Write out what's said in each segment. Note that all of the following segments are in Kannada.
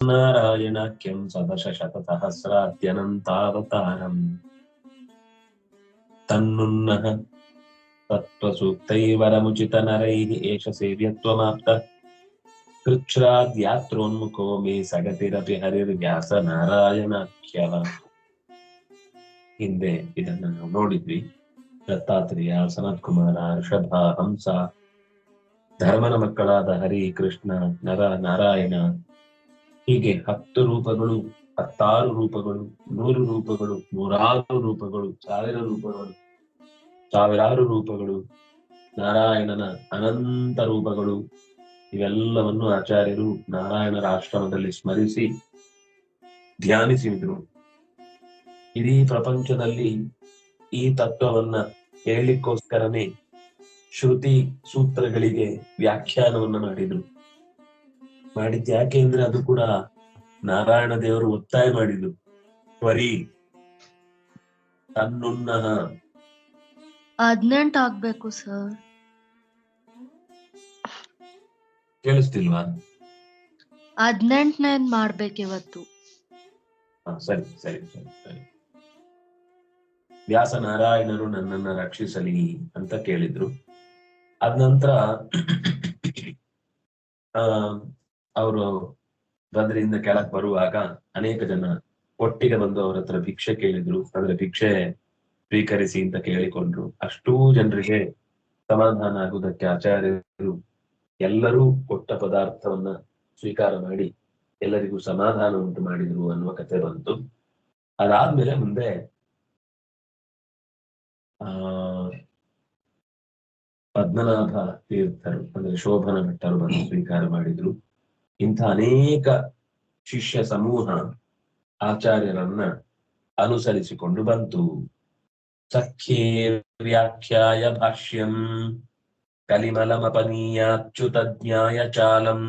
ನಾರಾಯಣಾಖ್ಯಂ ಸದಶ ಶತಸಹಸ್ರಾದ್ಯನಂತಾವತಾರಂ ತನ್ನುನ್ನಃ ತತ್ವಸೂಕ್ತೈವರಮುಚಿತ ನರೈ ಏಷ ಸೇವ್ಯತ್ವಮಾಪ್ತ ಕೃಚ್ಛ್ರಾದ್ಯಾತ್ರೋನ್ಮುಖೋ ಮೇ ಸಗತಿರಪಿ ಹರಿರ್ವ್ಯಾಸ ನಾರಾಯಣಾಖ್ಯವ ಹಿಂದೆ ಇದನ್ನ ನಾವು ನೋಡಿದ್ವಿ। ದತ್ತಾತ್ರೇಯ ಸನತ್ ಕುಮಾರ ಋಷಭ ಹಂಸ ಧರ್ಮನ ಮಕ್ಕಳಾದ ಹರಿ ಕೃಷ್ಣ ನರ ನಾರಾಯಣ ಹೀಗೆ ಹತ್ತು ರೂಪಗಳು, ಹತ್ತಾರು ರೂಪಗಳು, ನೂರು ರೂಪಗಳು, ನೂರಾರು ರೂಪಗಳು, ಸಾವಿರ ರೂಪಗಳು, ಸಾವಿರಾರು ರೂಪಗಳು, ನಾರಾಯಣನ ಅನಂತ ರೂಪಗಳು, ಇವೆಲ್ಲವನ್ನು ಆಚಾರ್ಯರು ನಾರಾಯಣರ ಆಶ್ರಮದಲ್ಲಿ ಸ್ಮರಿಸಿ ಧ್ಯಾನಿಸಿದ್ರು ಇಡೀ ಪ್ರಪಂಚದಲ್ಲಿ ಈ ತತ್ವವನ್ನ ಹೇಳಲಿಕ್ಕೋಸ್ಕರನೇ ಶ್ರುತಿ ಸೂತ್ರಗಳಿಗೆ ವ್ಯಾಖ್ಯಾನವನ್ನ ಮಾಡಿದ್ರು. ಮಾಡಿದ್ ಯಾಕೆ ಅಂದ್ರೆ ಅದು ಕೂಡ ನಾರಾಯಣ ದೇವರು ಒತ್ತಾಯ ಮಾಡಿದ್ರು ತ್ವರಿ. ತನ್ನುನ್ನ. ಹದಿನೆಂಟು ಆಗ್ಬೇಕು ಸರ್ ಕೇಳಿಸ್ತಿಲ್ವಾ? ಹದಿನೆಂಟನೇ ಮಾಡ್ಬೇಕು ಇವತ್ತು? ಸರಿ ಸರಿ ಸರಿ ಸರಿ. ವ್ಯಾಸ ನಾರಾಯಣರು ನನ್ನನ್ನ ರಕ್ಷಿಸಲಿ ಅಂತ ಕೇಳಿದ್ರು. ಅದ ನಂತರ ಆ ಅವರು ಬಂದ್ರಿಂದ ಕೆಳಕ್ ಬರುವಾಗ ಅನೇಕ ಜನ ಒಟ್ಟಿಗೆ ಬಂದು ಅವ್ರ ಹತ್ರ ಭಿಕ್ಷೆ ಕೇಳಿದ್ರು, ಅಂದ್ರೆ ಭಿಕ್ಷೆ ಸ್ವೀಕರಿಸಿ ಅಂತ ಕೇಳಿಕೊಂಡ್ರು. ಅಷ್ಟೂ ಜನರಿಗೆ ಸಮಾಧಾನ ಆಗುವುದಕ್ಕೆ ಆಚಾರ್ಯರು ಎಲ್ಲರೂ ಕೊಟ್ಟ ಪದಾರ್ಥವನ್ನ ಸ್ವೀಕಾರ ಮಾಡಿ ಎಲ್ಲರಿಗೂ ಸಮಾಧಾನ ಉಂಟು ಮಾಡಿದ್ರು ಅನ್ನುವ ಕಥೆ ಬಂತು. ಅದಾದ್ಮೇಲೆ ಮುಂದೆ, ಆ, ಪದ್ಮನಾಭ ತೀರ್ಥರು, ಅಂದ್ರೆ ಶೋಭನ ಭಟ್ಟರು ಬಂದು ಸ್ವೀಕಾರ ಮಾಡಿದ್ರು. ಇಂಥ ಅನೇಕ ಶಿಷ್ಯ ಸಮೂಹ ಆಚಾರ್ಯರನ್ನ ಅನುಸರಿಸಿಕೊಂಡು ಬಂತು ಸಖ್ಯೇ ವ್ಯಾಖ್ಯಾಯ ಭಾಷ್ಯಂ ಕಲಿಮಲಮಪನೀಯಾಚ್ಯುತ ಜ್ಞಾಯ ಚಾಲಂ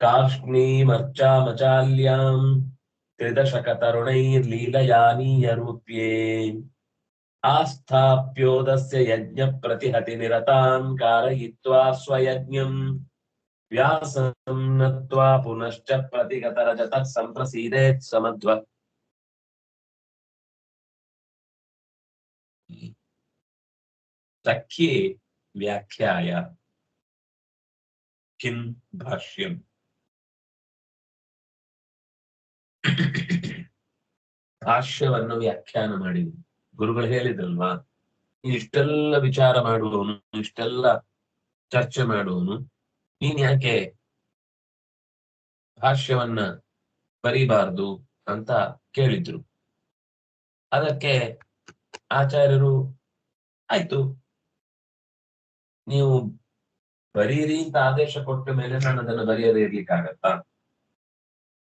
कार्ष्णीमर्चामचाल्यां त्रिदशकतरुणैर्लीलयानीयरूप्ये आस्थाप्योदस्य यज्ञप्रतिहतिनिरतान् कारयित्वा स्वयज्ञम् व्यासं नत्वा पुनश्च प्रतिगतरजतः सम्प्रसीदेत् समध्व सख्ये व्याख्याय किं भाष्यम् ಭಾಷ್ಯವನ್ನು ವ್ಯಾಖ್ಯಾನ ಮಾಡಿದ್ವಿ ಗುರುಗಳು ಹೇಳಿದ್ರಲ್ವಾ ನೀನ್ ಇಷ್ಟೆಲ್ಲ ವಿಚಾರ ಮಾಡುವವನು ಇಷ್ಟೆಲ್ಲ ಚರ್ಚೆ ಮಾಡುವವನು ನೀನ್ ಯಾಕೆ ಭಾಷ್ಯವನ್ನ ಬರೀಬಾರ್ದು ಅಂತ ಕೇಳಿದ್ರು. ಅದಕ್ಕೆ ಆಚಾರ್ಯರು, ಆಯ್ತು. ನೀವು ಬರೀರಿ ಅಂತ ಆದೇಶ ಕೊಟ್ಟ ಮೇಲೆ ನಾನು ಅದನ್ನ ಬರೆಯದೇ ಇರ್ಲಿಕ್ಕಾಗತ್ತಾ?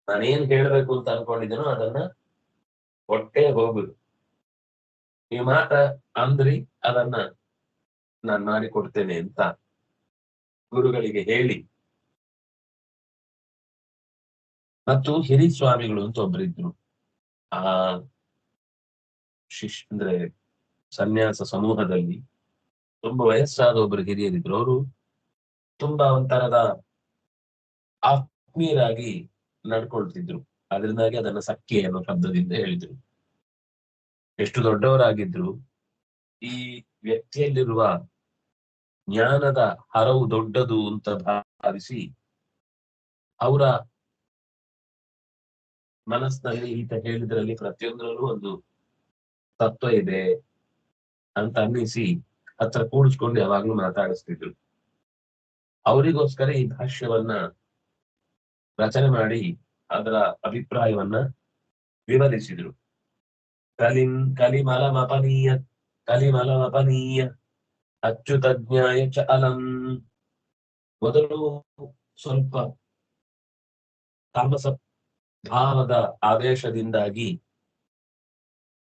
ನಾನೇನ್ ಹೇಳ್ಬೇಕು ಅಂತ ಅನ್ಕೊಂಡಿದ್ದೇನೋ ಅದನ್ನ ಹೊಟ್ಟೆ ಹೋಗುದು ಈ ಮಾತ ಅಂದ್ರಿ, ಅದನ್ನ ನಾನ್ ಮಾಡಿಕೊಡ್ತೇನೆ ಅಂತ. ಗುರುಗಳಿಗೆ ಹೇಳಿ. ಮತ್ತು ಹಿರಿ ಸ್ವಾಮಿಗಳು ಅಂತ ಒಬ್ಬರಿದ್ರು ಆ ಶಿಶ್, ಅಂದ್ರೆ ಸನ್ಯಾಸ ಸಮೂಹದಲ್ಲಿ ತುಂಬಾ ವಯಸ್ಸಾದ ಒಬ್ರು ಹಿರಿಯರಿದ್ರು. ಅವರು ತುಂಬಾ ಒಂಥರದ ಆತ್ಮೀಯರಾಗಿ ನಡ್ಕೊಳ್ತಿದ್ರು. ಅದರಿಂದಾಗಿ ಅದನ್ನ ಸಖ್ಯ ಅನ್ನೋ ಶಬ್ದದಿಂದ ಹೇಳಿದ್ರು. ಎಷ್ಟು ದೊಡ್ಡವರಾಗಿದ್ರು. ಈ ವ್ಯಕ್ತಿಯಲ್ಲಿರುವ ಜ್ಞಾನದ ಹರವು ದೊಡ್ಡದು ಅಂತ ಭಾವಿಸಿ ಅವರ ಮನಸ್ಸಿನಲ್ಲಿ ಈತ ಹೇಳಿದ್ರಲ್ಲಿ ಪ್ರತಿಯೊಂದರಲ್ಲೂ ಒಂದು ತತ್ವ ಇದೆ ಅಂತ ಅನ್ನಿಸಿ ಹತ್ರ ಕೂಡಿಸ್ಕೊಂಡು ಯಾವಾಗ್ಲೂ ಮಾತಾಡಿಸ್ತಿದ್ರು. ಅವರಿಗೋಸ್ಕರ ಈ ಭಾಷ್ಯವನ್ನ ರಚನೆ ಮಾಡಿ ಅದರ ಅಭಿಪ್ರಾಯವನ್ನ ವಿವರಿಸಿದ್ರು. ಕಲಿಂ ಕಲಿಮಲಮಪನೀಯ ಕಲಿಮಲಮಪನೀಯ ಅಚ್ಯುತ ಜ್ಞಾಯ ಚ ಅಲಂ. ಮೊದಲು ಸ್ವಲ್ಪ ತಾಮಸ ಭಾವದ ಆದೇಶದಿಂದಾಗಿ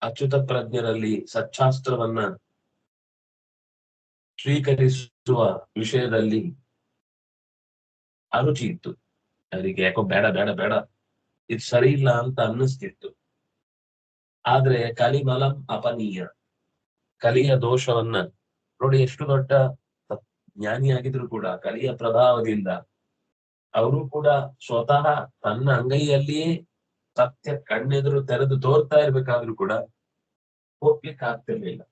ಅಚ್ಯುತ ಪ್ರಜ್ಞರಲ್ಲಿ ಸಚ್ಚಾಸ್ತ್ರವನ್ನ ಸ್ವೀಕರಿಸುವ ವಿಷಯದಲ್ಲಿ ಅರುಚಿ ಇತ್ತು. ಅವರಿಗೆ ಯಾಕೋ ಬೇಡ ಬೇಡ ಬೇಡ. ಇದು ಸರಿ ಇಲ್ಲ ಅಂತ ಅನ್ನಿಸ್ತಿತ್ತು. ಆದ್ರೆ ಕಲಿಮಲಂ ಅಪನೀಯ. ಕಲಿಯ ದೋಷವನ್ನ ನೋಡಿ ಎಷ್ಟು ದೊಡ್ಡ ಜ್ಞಾನಿಯಾಗಿದ್ರು ಕೂಡ, ಕಲಿಯ ಪ್ರಭಾವದಿಂದ ಅವರು ಕೂಡ ಸ್ವತಃ ತನ್ನ ಅಂಗೈಯಲ್ಲಿಯೇ ಸತ್ಯ ಕಣ್ಣೆದುರು ತೆರೆದು ತೋರ್ತಾ ಇರ್ಬೇಕಾದ್ರೂ ಕೂಡ ಹೋಗ್ಲಿಕ್ಕೆ ಆಗ್ತಿರ್ಲಿಲ್ಲ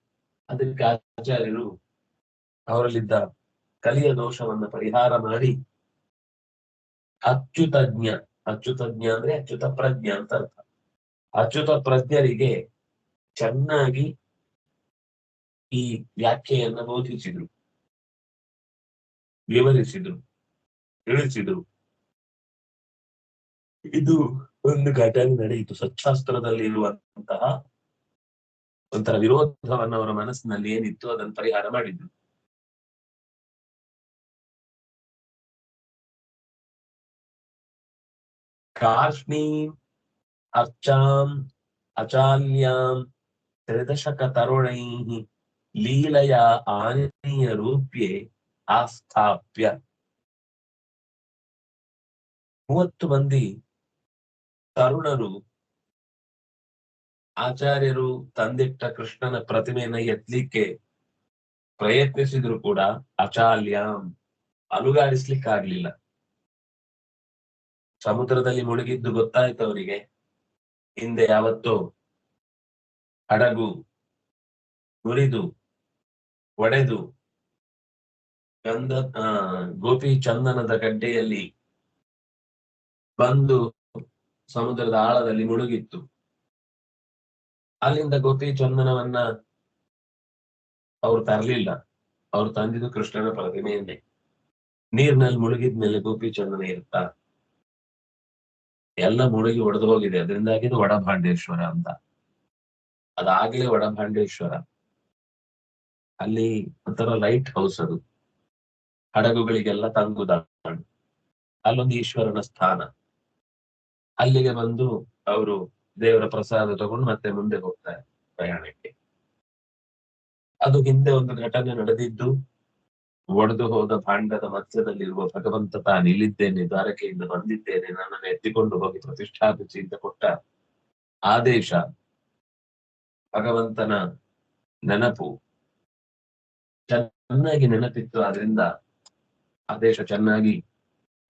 ಅದಕ್ಕೆ ಆಚಾರ್ಯರು ಅವರಲ್ಲಿದ್ದ ಕಲಿಯ ದೋಷವನ್ನ ಪರಿಹಾರ ಮಾಡಿ ಅಚ್ಯುತಜ್ಞ ಅಚ್ಯುತಜ್ಞ ಅಂದ್ರೆ ಅಚ್ಯುತ ಪ್ರಜ್ಞ ಅಂತ ಅರ್ಥ. ಅಚ್ಯುತ ಪ್ರಜ್ಞರಿಗೆ ಚೆನ್ನಾಗಿ ಈ ವ್ಯಾಖ್ಯೆಯನ್ನು ಬೋಧಿಸಿದ್ರು. ವಿವರಿಸಿದ್ರು. ತಿಳಿಸಿದ್ರು. ಇದು ಒಂದು ಘಟನೆ ನಡೆಯಿತು. ಸತ್ಶಾಸ್ತ್ರದಲ್ಲಿ ಇರುವಂತಹ ಒಂಥರ ವಿರೋಧವನ್ನು ಅವರ ಮನಸ್ಸಿನಲ್ಲಿ ಏನಿತ್ತು, ಅದನ್ನು ಪರಿಹಾರ ಮಾಡಿದ್ರು. ಕಾರ್ಷ್ಣೀಂ ಅರ್ಚಾಂ, ಅಚಾಲ್ಯಾಂ ತ್ರಿದಶಕ ತರುಣೈಃ ಲೀಲಯ ಆನೀಯ ರೂಪ್ಯೆ ಆಸ್ಥಾಪ್ಯ. ಮೂವತ್ತು ಮಂದಿ ತರುಣರು, ಆಚಾರ್ಯರು ತಂದಿಟ್ಟ ಕೃಷ್ಣನ ಪ್ರತಿಮೆಯನ್ನ ಎತ್ತಲಿಕ್ಕೆ ಪ್ರಯತ್ನಿಸಿದ್ರು ಕೂಡ ಅಚಾಲ್ಯಾಂ. ಅಲುಗಾಡಿಸ್ಲಿಕ್ಕಾಗ್ಲಿಲ್ಲ. ಸಮುದ್ರದಲ್ಲಿ ಮುಳುಗಿದ್ದು ಗೊತ್ತಾಯ್ತು ಅವರಿಗೆ. ಹಿಂದೆ ಯಾವತ್ತೋ ಹಡಗು ಮುರಿದು ಒಡೆದು ಗಂಧ ಗೋಪಿ ಚಂದನದ ಗಡ್ಡೆಯಲ್ಲಿ ಬಂದು ಸಮುದ್ರದ ಆಳದಲ್ಲಿ ಮುಳುಗಿತ್ತು. ಅಲ್ಲಿಂದ ಗೋಪಿ ಚಂದನವನ್ನ ಅವ್ರು ತರಲಿಲ್ಲ. ಅವ್ರು ತಂದಿದ್ದು ಕೃಷ್ಣನ ಪ್ರತಿಮೆಯನ್ನೇ. ನೀರ್ನಲ್ಲಿ ಮುಳುಗಿದ್ಮೇಲೆ ಗೋಪಿ ಚಂದನ ಇರುತ್ತಾ. ಎಲ್ಲ ಮುಳುಗಿ ಒಡೆದು ಹೋಗಿದೆ. ಅದರಿಂದಾಗಿ ಒಡಭಾಂಡೇಶ್ವರ ವಡಭಾಂಡೇಶ್ವರ ಅಂತ. ಅದಾಗ್ಲೇ ವಡಭಾಂಡೇಶ್ವರ. ಅಲ್ಲಿ ಒಂಥರ ಲೈಟ್ ಹೌಸ್ ಅದು. ಹಡಗುಗಳಿಗೆಲ್ಲ ತಂಗುದಾಣ ಅಲ್ಲೊಂದು ಈಶ್ವರನ ಸ್ಥಾನ. ಅಲ್ಲಿಗೆ ಬಂದು ಅವರು ದೇವರ ಪ್ರಸಾದ ತಗೊಂಡು ಮತ್ತೆ ಮುಂದೆ ಹೋಗ್ತಾರೆ ಪ್ರಯಾಣಕ್ಕೆ. ಅದು ಹಿಂದೆ ಒಂದು ಘಟನೆ ನಡೆದಿದ್ದು. ಒಡೆದು ಹೋದ ಭಾಂಡದ ಮಧ್ಯದಲ್ಲಿರುವ ಭಗವಂತ ತಾನು ಇಲ್ಲಿದ್ದೇನೆ, ದ್ವಾರಕೆಯಿಂದ ಬಂದಿದ್ದೇನೆ, ನನ್ನನ್ನು ಎತ್ತಿಕೊಂಡು ಹೋಗಿ ಪ್ರತಿಷ್ಠಾಪಿಸಿ ಅಂತ ಕೊಟ್ಟ ಆದೇಶ ಭಗವಂತನ ನೆನಪು ಚೆನ್ನಾಗಿ ನೆನಪಿತ್ತು. ಆದ್ರಿಂದ ಆದೇಶ ಚೆನ್ನಾಗಿ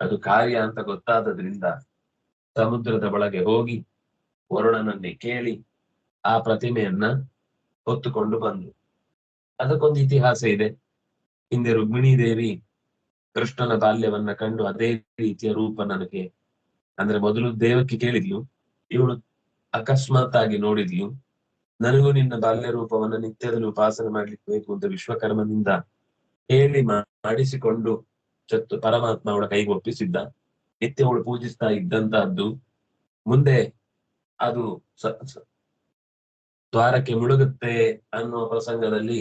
ಅದು ಕಾರ್ಯ ಅಂತ ಗೊತ್ತಾದದ್ರಿಂದ ಸಮುದ್ರದ ಒಳಗೆ ಹೋಗಿ ವರುಣನನ್ನೇ ಕೇಳಿ ಆ ಪ್ರತಿಮೆಯನ್ನ ಹೊತ್ತುಕೊಂಡು ಬಂದು. ಅದಕ್ಕೊಂದು ಇತಿಹಾಸ ಇದೆ. ಹಿಂದೆ ರುಕ್ಮಿಣಿ ದೇವಿ ಕೃಷ್ಣನ ಬಾಲ್ಯವನ್ನ ಕಂಡು ಅದೇ ರೀತಿಯ ರೂಪ ನನಗೆ ಅಂದ್ರೆ ಮೊದಲು ದೇವಕ್ಕೆ ಕೇಳಿದ್ಲು. ಇವಳು ಅಕಸ್ಮಾತ್ ಆಗಿ ನೋಡಿದ್ಲು. ನನಗೂ ನಿನ್ನ ಬಾಲ್ಯ ರೂಪವನ್ನ ನಿತ್ಯದಲ್ಲಿ ಉಪಾಸನೆ ಮಾಡ್ಲಿಕ್ಕೆ ಬೇಕು ಅಂತ ವಿಶ್ವಕರ್ಮನಿಂದ ಹೇಳಿ ಮಾಡಿಸಿಕೊಂಡು ಚತ್ತು ಪರಮಾತ್ಮ ಅವಳ ಕೈಗೆ ಒಪ್ಪಿಸಿದ್ದ. ನಿತ್ಯ ಅವಳು ಪೂಜಿಸ್ತಾ ಇದ್ದಂತಹದ್ದು ಮುಂದೆ ಅದು ದ್ವಾರಕ್ಕೆ ಮುಳುಗುತ್ತೆ ಅನ್ನುವ ಪ್ರಸಂಗದಲ್ಲಿ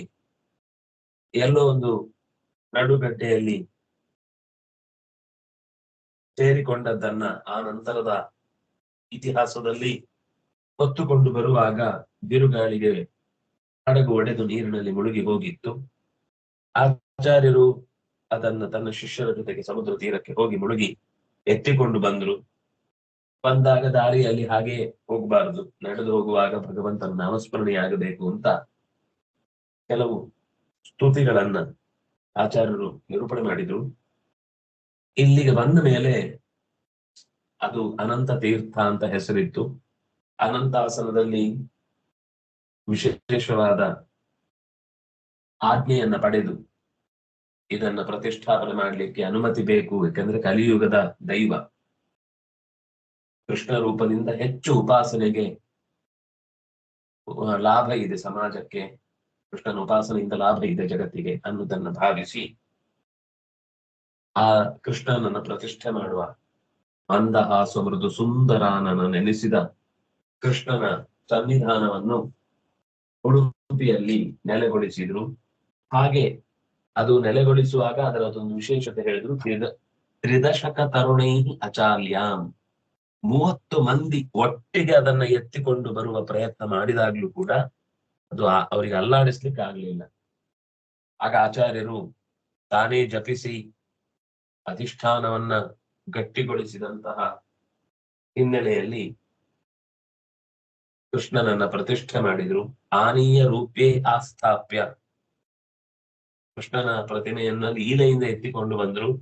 ಎಲ್ಲೋ ಒಂದು ನಡುಗಡ್ಡೆಯಲ್ಲಿ ಸೇರಿಕೊಂಡದ್ದನ್ನ ಆ ನಂತರದ ಇತಿಹಾಸದಲ್ಲಿ ಹೊತ್ತುಕೊಂಡು ಬರುವಾಗ ಬಿರುಗಾಳಿಗೆ ಹಡಗು ಒಡೆದು ನೀರಿನಲ್ಲಿ ಮುಳುಗಿ ಹೋಗಿತ್ತು. ಆಚಾರ್ಯರು ಅದನ್ನ ತನ್ನ ಶಿಷ್ಯರ ಜೊತೆಗೆ ಸಮುದ್ರ ತೀರಕ್ಕೆ ಹೋಗಿ ಮುಳುಗಿ ಎತ್ತಿಕೊಂಡು ಬಂದ್ರು. ಬಂದಾಗ ದಾರಿಯಲ್ಲಿ ಹಾಗೆ ಹೋಗಬಾರದು. ನಡೆದು ಹೋಗುವಾಗ ಭಗವಂತನ ನಾಮಸ್ಮರಣೆಯಾಗಬೇಕು ಅಂತ ಕೆಲವು ಸ್ತುತಿಗಳನ್ನ ಆಚಾರ್ಯರು ನಿರೂಪಣೆ ಮಾಡಿದ್ರು. ಇಲ್ಲಿಗೆ ಬಂದ ಮೇಲೆ ಅದು ಅನಂತ ತೀರ್ಥ ಅಂತ ಹೆಸರಿತ್ತು. ಅನಂತಾಸನದಲ್ಲಿ ವಿಶೇಷವಾದ ಆಜ್ಞೆಯನ್ನ ಪಡೆದು ಇದನ್ನ ಪ್ರತಿಷ್ಠಾಪನೆ ಮಾಡಲಿಕ್ಕೆ ಅನುಮತಿ ಬೇಕು, ಯಾಕಂದ್ರೆ ಕಲಿಯುಗದ ದೈವ. ಕೃಷ್ಣ ರೂಪದಿಂದ ಹೆಚ್ಚು ಉಪಾಸನೆಗೆ ಲಾಭ ಇದೆ ಸಮಾಜಕ್ಕೆ. ಕೃಷ್ಣನ ಉಪಾಸನೆಯಿಂದ ಲಾಭ ಇದೆ ಜಗತ್ತಿಗೆ ಅನ್ನೋದನ್ನ ಭಾವಿಸಿ ಆ ಕೃಷ್ಣನನ್ನು ಪ್ರತಿಷ್ಠೆ ಮಾಡುವ ಮಂದಹಾಸ ಮೃದು ಸುಂದರಾನನ ನೆನೆಸಿದ ಕೃಷ್ಣನ ಸನ್ನಿಧಾನವನ್ನು ಉಡುಪಿಯಲ್ಲಿ ನೆಲೆಗೊಳಿಸಿದ್ರು. ಹಾಗೆ ಅದು ನೆಲೆಗೊಳಿಸುವಾಗ ಅದರ ಅದೊಂದು ವಿಶೇಷತೆ ಹೇಳಿದ್ರು, ತ್ರಿದ- ತ್ರಿದಶಕ ತರುಣೈ ಅಚಾಲ್ಯಾಂ. ಮೂವತ್ತು ಮಂದಿ ಒಟ್ಟಿಗೆ ಅದನ್ನ ಎತ್ತಿಕೊಂಡು ಬರುವ ಪ್ರಯತ್ನ ಮಾಡಿದಾಗ್ಲೂ ಕೂಡ ಅದು ಅವರಿಗೆ ಅಲ್ಲಾಡಿಸ್ಲಿಕ್ಕೆ ಆಗ್ಲಿಲ್ಲ. ಆಗ ಆಚಾರ್ಯರು ತಾನೇ ಜಪಿಸಿ ಅಧಿಷ್ಠಾನವನ್ನ ಗಟ್ಟಿಗೊಳಿಸಿದಂತಹ ಹಿನ್ನೆಲೆಯಲ್ಲಿ ಕೃಷ್ಣನನ್ನ ಪ್ರತಿಷ್ಠೆ ಮಾಡಿದ್ರು. ಆನೀಯ ರೂಪೇ ಆಸ್ಥಾಪ್ಯ. ಕೃಷ್ಣನ ಪ್ರತಿಮೆಯನ್ನ ಲೀಲೆಯಿಂದ ಎತ್ತಿಕೊಂಡು ಬಂದ್ರು.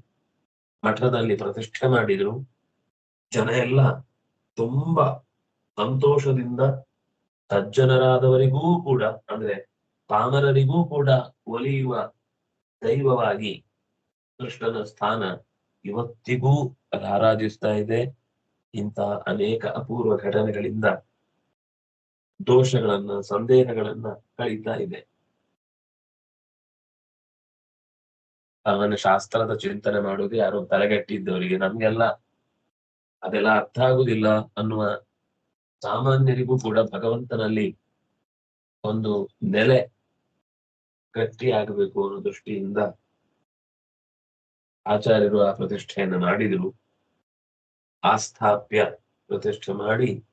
ಮಠದಲ್ಲಿ ಪ್ರತಿಷ್ಠೆ ಮಾಡಿದ್ರು. ಜನ ಎಲ್ಲ ತುಂಬಾ ಸಂತೋಷದಿಂದ ಸಜ್ಜನರಾದವರಿಗೂ ಕೂಡ, ಅಂದ್ರೆ ಪಾಮರರಿಗೂ ಕೂಡ ಒಲಿಯುವ ದೈವವಾಗಿ ಕೃಷ್ಣನ ಸ್ಥಾನ ಇವತ್ತಿಗೂ ರಾರಾಜಿಸ್ತಾ ಇದೆ. ಇಂತಹ ಅನೇಕ ಅಪೂರ್ವ ಘಟನೆಗಳಿಂದ ದೋಷಗಳನ್ನ, ಸಂದೇಹಗಳನ್ನ ಕಳೀತಾ ಇದೆ. ಅವನ ಶಾಸ್ತ್ರದ ಚಿಂತನೆ ಮಾಡುವುದು ಯಾರೋ ತಲೆಗಟ್ಟಿದ್ದವರಿಗೆ ನಮ್ಗೆಲ್ಲ ಅದೆಲ್ಲ ಅರ್ಥ ಆಗುದಿಲ್ಲ ಅನ್ನುವ ಸಾಮಾನ್ಯರಿಗೂ ಕೂಡ ಭಗವಂತನಲ್ಲಿ ಒಂದು ನೆಲೆ ಗಟ್ಟಿಯಾಗಬೇಕು ಅನ್ನೋ ದೃಷ್ಟಿಯಿಂದ ಆಚಾರ್ಯರು ಆ ಪ್ರತಿಷ್ಠೆಯನ್ನು ಮಾಡಿದ್ರು. ಆಸ್ಥಾಪ್ಯ ಪ್ರತಿಷ್ಠೆ ಮಾಡಿ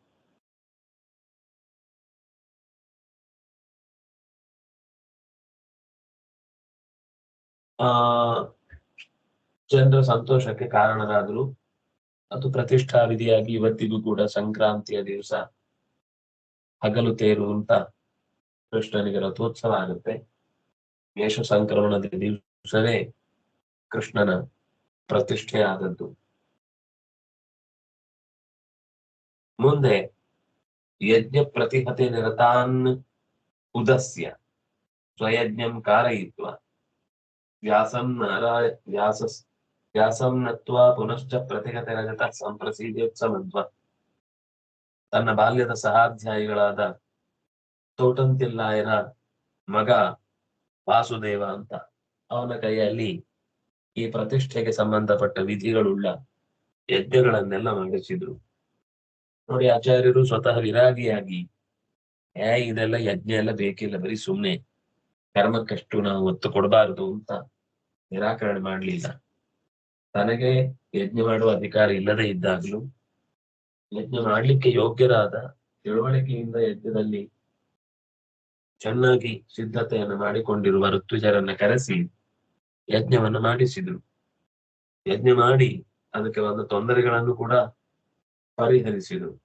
ಆ ಜನರ ಸಂತೋಷಕ್ಕೆ ಕಾರಣರಾದರು. ಅದು ಪ್ರತಿಷ್ಠಾ ವಿಧಿಯಾಗಿ ಇವತ್ತಿಗೂ ಕೂಡ ಸಂಕ್ರಾಂತಿಯ ದಿವಸ ಹಗಲು ತೇರು ಅಂತ ಕೃಷ್ಣನಿಗೆ ರಥೋತ್ಸವ ಆಗುತ್ತೆ. ಮೇಷ ಸಂಕ್ರಮಣದ ದಿವಸವೇ ಕೃಷ್ಣನ ಪ್ರತಿಷ್ಠೆ ಆದದ್ದು. ಮುಂದೆ ಯಜ್ಞ ಪ್ರತಿಹತೆ ನಿರತಾನ್ ಉದಸ್ಯ. ಸ್ವಯಜ್ಞಂ ಕಾರಯಿತ್ವ. ವ್ಯಾಸಂ ನಾರಾಯ ವ್ಯಾಸ ವ್ಯಾಸಂ ನತ್ವಾ ಪುನಶ್ಚ ಪ್ರತಿಗತ ರಜತ ಸಂಪ್ರಸೀದ್ಯೋತ್ಸಮತ್ವ ತನ್ನ ಬಾಲ್ಯದ ಸಹಾಧ್ಯಾಯಿಗಳಾದ ತೋಟಂತಿಲ್ಲಾಯರ ಮಗ ವಾಸುದೇವ ಅಂತ. ಅವನ ಕೈಯಲ್ಲಿ ಈ ಪ್ರತಿಷ್ಠೆಗೆ ಸಂಬಂಧಪಟ್ಟ ವಿಧಿಗಳುಳ್ಳ ಯಜ್ಞಗಳನ್ನೆಲ್ಲ ಮಾಡಿಸಿದ್ರು. ನೋಡಿ ಆಚಾರ್ಯರು ಸ್ವತಃ ವಿರಾಗಿಯಾಗಿ, ಏ, ಇದೆಲ್ಲ ಯಜ್ಞ ಎಲ್ಲ ಬೇಕಿಲ್ಲ, ಬರೀ ಸುಮ್ನೆ. ಕರ್ಮಕ್ಕಷ್ಟು ನಾವು ಒತ್ತು ಕೊಡಬಾರದು ಅಂತ ನಿರಾಕರಣೆ ಮಾಡಲಿಲ್ಲ. ತನಗೆ ಯಜ್ಞ ಮಾಡುವ ಅಧಿಕಾರ ಇಲ್ಲದೆ ಇದ್ದಾಗಲೂ, ಯಜ್ಞ ಮಾಡಲಿಕ್ಕೆ ಯೋಗ್ಯರಾದ ತಿಳುವಳಿಕೆಯಿಂದ ಯಜ್ಞದಲ್ಲಿ ಚೆನ್ನಾಗಿ ಸಿದ್ಧತೆಯನ್ನು ಮಾಡಿಕೊಂಡಿರುವ ಋತ್ವಿಜರನ್ನ ಕರೆಸಿ ಯಜ್ಞವನ್ನು ಮಾಡಿಸಿದ್ರು. ಯಜ್ಞ ಮಾಡಿ ಅದಕ್ಕೆ ಬಂದ ತೊಂದರೆಗಳನ್ನು ಕೂಡ ಪರಿಹರಿಸಿದರು.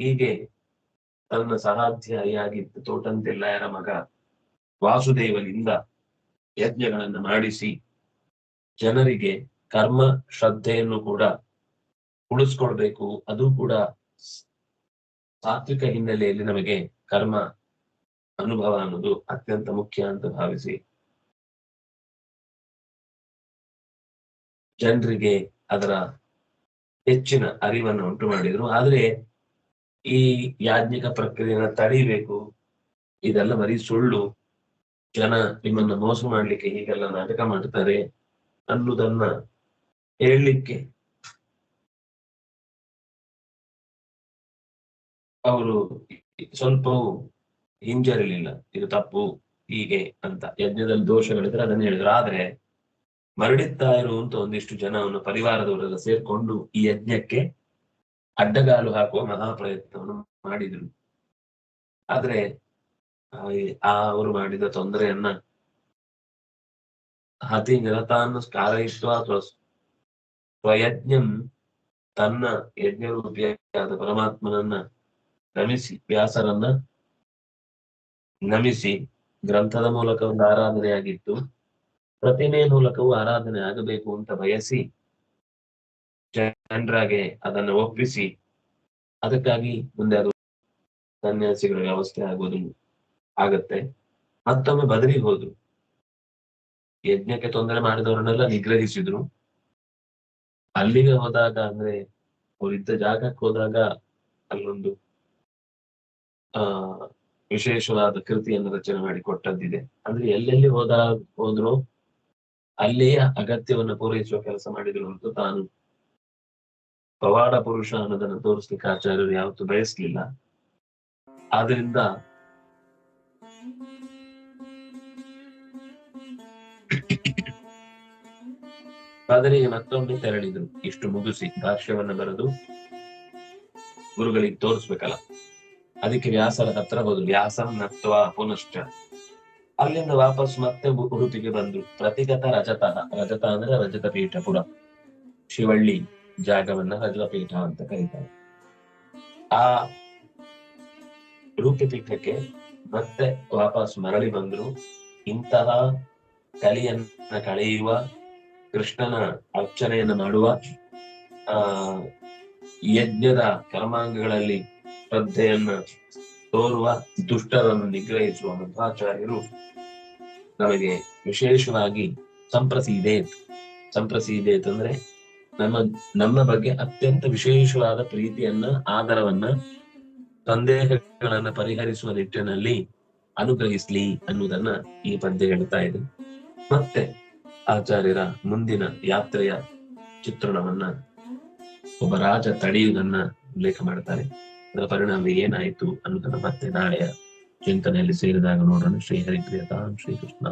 ಹೀಗೆ ತನ್ನ ಸಹಾಧ್ಯಾಯಿಯಾಗಿದ್ದ ತೋಟಂತಿಲ್ಲಯರ ಮಗ ವಾಸುದೇವನಿಂದ ಯಜ್ಞಗಳನ್ನು ಮಾಡಿಸಿ ಜನರಿಗೆ ಕರ್ಮ ಶ್ರದ್ಧೆಯನ್ನು ಕೂಡ ಉಳಿಸ್ಕೊಳ್ಬೇಕು ಅದು ಕೂಡ ಸಾತ್ವಿಕ ಹಿನ್ನೆಲೆಯಲ್ಲಿ ನಮಗೆ ಕರ್ಮ ಅನುಭವ ಅನ್ನೋದು ಅತ್ಯಂತ ಮುಖ್ಯ ಅಂತ ಭಾವಿಸಿ ಜನರಿಗೆ ಅದರ ಹೆಚ್ಚಿನ ಅರಿವನ್ನು ಉಂಟು ಮಾಡಿದ್ರು. ಆದ್ರೆ ಈ ಯಾಜ್ಞಿಕ ಪ್ರಕ್ರಿಯೆನ ತಡೀಬೇಕು ಇದೆಲ್ಲ ಬರೀ ಸುಳ್ಳು. ಜನ ನಿಮ್ಮನ್ನ ಮೋಸ ಮಾಡ್ಲಿಕ್ಕೆ ಹೀಗೆಲ್ಲ ನಾಟಕ ಮಾಡ್ತಾರೆ ಅನ್ನುದನ್ನ ಹೇಳಲಿಕ್ಕೆ ಅವರು ಸ್ವಲ್ಪವೂ ಹಿಂಜರಿಲಿಲ್ಲ. ಇದು ತಪ್ಪು, ಹೀಗೆ ಅಂತ. ಯಜ್ಞದಲ್ಲಿ ದೋಷಗಳಿದ್ರೆ ಅದನ್ನ ಹೇಳಿದ್ರು. ಆದ್ರೆ ಮರಳಿತಾ ಇರುವಂತ ಒಂದಿಷ್ಟು ಜನ ಅವನ ಪರಿವಾರದವರೆಲ್ಲ ಸೇರ್ಕೊಂಡು ಈ ಯಜ್ಞಕ್ಕೆ ಅಡ್ಡಗಾಲು ಹಾಕುವ ಮಹಾ ಪ್ರಯತ್ನವನ್ನು ಮಾಡಿದ್ರು. ಆದ್ರೆ ಅವರು ಮಾಡಿದ ತೊಂದರೆಯನ್ನ ಅತಿ ನಿರತಾನ್ನ ಕಾರಯಿಸುವ ಅಥವಾ ಸ್ವಯಜ್ಞಂ ತನ್ನ ಯಜ್ಞರೂಪಿಯಾದ ಪರಮಾತ್ಮನನ್ನ ನಮಿಸಿ, ವ್ಯಾಸರನ್ನ ನಮಿಸಿ ಗ್ರಂಥದ ಮೂಲಕ ಒಂದು ಆರಾಧನೆಯಾಗಿತ್ತು. ಪ್ರತಿಮೆ ಮೂಲಕವೂ ಆರಾಧನೆ ಆಗಬೇಕು ಅಂತ ಬಯಸಿ ಜನರಾಗೆ ಅದನ್ನು ಒಪ್ಪಿಸಿ ಅದಕ್ಕಾಗಿ ಮುಂದೆ ಅದು ಸನ್ಯಾಸಿಗಳ ವ್ಯವಸ್ಥೆ ಆಗೋದು ಆಗತ್ತೆ. ಮತ್ತೊಮ್ಮೆ ಬದಲಿಗೆ ಹೋದ್ರು. ಯಜ್ಞಕ್ಕೆ ತೊಂದರೆ ಮಾಡಿದವರನ್ನೆಲ್ಲ ನಿಗ್ರಹಿಸಿದ್ರು. ಅಲ್ಲಿಗೆ ಹೋದಾಗ ಅಂದ್ರೆ ಅವರಿದ್ದ ಜಾಗಕ್ಕೆ ಹೋದಾಗ ಅಲ್ಲೊಂದು, ಆ, ವಿಶೇಷವಾದ ಕೃತಿಯನ್ನು ರಚನೆ ಮಾಡಿ ಕೊಟ್ಟದ್ದಿದೆ. ಅಂದ್ರೆ ಎಲ್ಲೆಲ್ಲಿ ಹೋದ, ಹೋದ್ರು ಅಲ್ಲಿಯ ಅಗತ್ಯವನ್ನು ಪೂರೈಸುವ ಕೆಲಸ ಮಾಡಿದ್ರು ಹೊರತು ತಾನು ಪವಾಡ ಪುರುಷ ಅನ್ನೋದನ್ನು ತೋರಿಸ್ಲಿಕ್ಕೆ ಆಚಾರ್ಯರು ಯಾವತ್ತೂ ಬಯಸ್ಲಿಲ್ಲ. ಆದ್ರಿಂದ ಬದಲಿಗೆ ಮತ್ತೊಮ್ಮೆ ತೆರಳಿದ್ರು. ಇಷ್ಟು ಮುಗಿಸಿ ಭಾಷ್ಯವನ್ನು ಬರೆದು ಗುರುಗಳಿಗೆ ತೋರಿಸ್ಬೇಕಲ್ಲ? ಅದಕ್ಕೆ ವ್ಯಾಸರ ಹತ್ರ ಹೋದ್ರು. ವ್ಯಾಸಂ ನತ್ವ ಪುನಶ್ಚ. ಅಲ್ಲಿಂದ ವಾಪಸ್ ಮತ್ತೆ ಉಡುಪಿಗೆ ಬಂದ್ರು. ಪ್ರತಿಗತ ರಜತ. ರಜತ ಅಂದ್ರೆ ರಜತ ಪೀಠಪುರ ಶಿವಳ್ಳಿ ಜಾಗವನ್ನ ರಜತ ಪೀಠ ಅಂತ ಕರೀತಾರೆ. ಆ ರೂಪಿ ಪೀಠಕ್ಕೆ ಮತ್ತೆ ವಾಪಸ್ ಮರಳಿ ಬಂದ್ರು. ಇಂತಹ ಕಲಿಯನ್ನ ಕಳೆಯುವ, ಕೃಷ್ಣನ ಅರ್ಚನೆಯನ್ನ ಮಾಡುವ, ಆ, ಯಜ್ಞದ ಕರ್ಮಾಂಗಗಳಲ್ಲಿ ಶ್ರದ್ಧೆಯನ್ನ ತೋರುವ ದುಷ್ಟರನ್ನು ನಿಗ್ರಹಿಸುವ ಮಧ್ವಾಚಾರ್ಯರು ನಮಗೆ ವಿಶೇಷವಾಗಿ ಸಂಪ್ರಸೀದೇತ್ ಸಂಪ್ರಸೀದೇತ್ ಅಂದ್ರೆ ನಮ್ಮ ನಮ್ಮ ಬಗ್ಗೆ ಅತ್ಯಂತ ವಿಶೇಷವಾದ ಪ್ರೀತಿಯನ್ನ, ಆದರವನ್ನ ಸಂದೇಹಗಳನ್ನ ಪರಿಹರಿಸುವ ನಿಟ್ಟಿನಲ್ಲಿ ಅನುಗ್ರಹಿಸ್ಲಿ ಅನ್ನುವುದನ್ನ ಈ ಪದ್ಯ ಹೇಳ್ತಾ ಇದೆ. ಮತ್ತೆ ಆಚಾರ್ಯರ ಮುಂದಿನ ಯಾತ್ರೆಯ ಚಿತ್ರಣವನ್ನ ಒಬ್ಬ ರಾಜ ತಡೆಯುವುದನ್ನ ಉಲ್ಲೇಖ ಮಾಡ್ತಾರೆ. ಅದರ ಪರಿಣಾಮ ಏನಾಯಿತು ಅನ್ನೋದನ್ನ ಮತ್ತೆ ನಾಳೆಯ ಚಿಂತನೆಯಲ್ಲಿ ಸೇರಿದಾಗ ನೋಡೋಣ. ಶ್ರೀ ಹರಿಪ್ರಿಯತಾಂ ಶ್ರೀಕೃಷ್ಣ